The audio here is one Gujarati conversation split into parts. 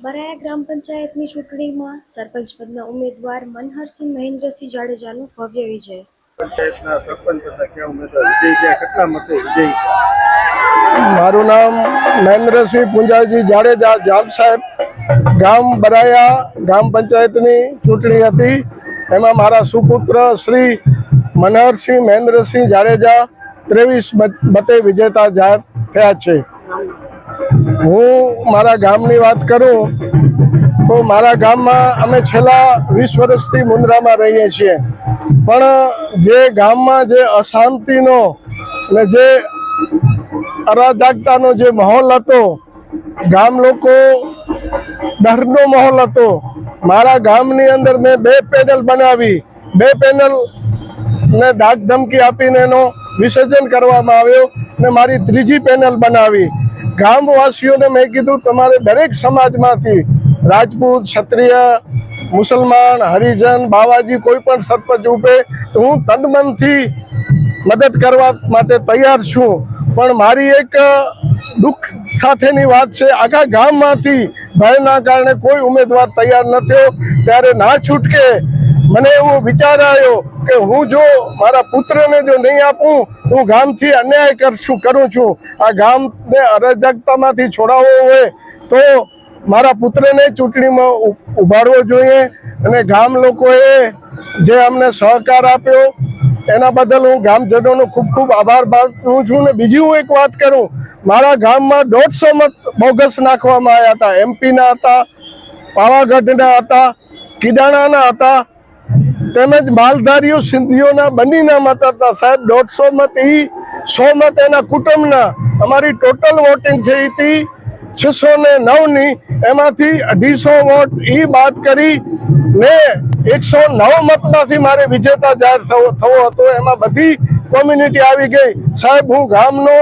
બરાયા ગ્રામ પંચાયતની ચૂંટણીમાં સરપંચ પદના ઉમેદવાર મનહરસિંહ મહેન્દ્રસિંહ જાડેજાનો ભવ્ય વિજય. પંચાયતના સરપંચ હતા ક્યાં ઉમેદવાર? વિજય થયા કેટલા મતે વિજય થયા મારું નામ મહેન્દ્રસિંહ પુંજાજી જાડેજા જામ સાહેબ. ગામ બરાયા ગ્રામ પંચાયતની ચૂંટણી હતી. એમાં મારા સુપુત્ર શ્રી મનહરસિંહ મહેન્દ્રસિંહ જાડેજા ત્રેવીસ મતે વિજેતા જાહેર થયા છે. હું મારા ગામની વાત કરું, તો મારા ગામમાં અમે છેલ્લા વીસ વર્ષથી મુન્દ્રામાં રહીએ છીએ. પણ જે ગામમાં જે અશાંતિનો ને જે અરાજકતાનો જે માહોલ હતો, ગામ લોકો ડરનો માહોલ હતો. મારા ગામની અંદર મેં બે પેનલ બનાવી. બે પેનલ ને ધાક ધમકી આપીને એનો વિસર્જન કરવામાં આવ્યો ને મારી ત્રીજી પેનલ બનાવી. ગામવાસીઓને મેં કીધું, તમારે દરેક સમાજમાંથી રાજપૂત, ક્ષત્રિય, મુસલમાન, હરિજન, બાવાજી કોઈ પણ સરપંચ ઉભે તો હું તનમનથી મદદ કરવા માટે તૈયાર છું. પણ મારી એક દુઃખ સાથેની વાત છે, આખા ગામમાંથી ભયના કારણે કોઈ ઉમેદવાર તૈયાર ન થયો. ત્યારે ના છૂટકે મને એવો વિચાર આવ્યો કે હું જો મારા પુત્રને જો નહીં આપું હું ગામથી અન્યાય કરશું કરું છું? આ ગામને અરાજકતામાંથી છોડાવવો હોય તો મારા પુત્રને ચૂંટણીમાં ઉભાડવો જોઈએ અને ગામ લોકોએ જે અમને સહકાર આપ્યો, એના બદલ હું ગામજનોનો ખૂબ ખૂબ આભાર માનું છું. ને બીજી હું એક વાત કરું, મારા ગામમાં દોઢસો મત બોગસ નાખવામાં આવ્યા હતા. એમપીના હતા, પાવાગઢના હતા, કિડાણાના હતા તેમજ માલધારીઓ, સિંધીઓના બંનેના મત સાહેબ દોઢસો મત એ સો મત એના કુટુંબના અમારી ટોટલ વોટિંગ થઈ હતી. છસો ને નવની એમાંથી અઢીસો વોટ એ બાદ કરી ને એકસો નવ મતમાંથી મારે વિજેતા જાહેર થવો થવો હતો. એમાં બધી કોમ્યુનિટી આવી ગઈ. સાહેબ, હું ગામનો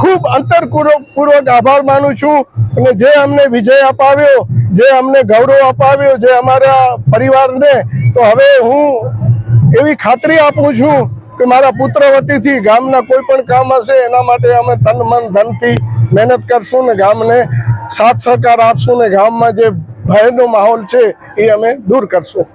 ખૂબ અંતરપૂર્વક આભાર માનું છું. અને જે અમને વિજય અપાવ્યો, જે અમને ગૌરવ અપાવ્યો, જે અમારા પરિવારને, તો હવે હું એવી ખાતરી આપું છું કે મારા પુત્ર વતીથી ગામના કોઈ પણ કામ હશે, એના માટે અમે તન મન ધનથી મહેનત કરશું ને ગામને સાથ સહકાર આપશું ને ગામમાં જે ભયનો માહોલ છે એ અમે દૂર કરશું.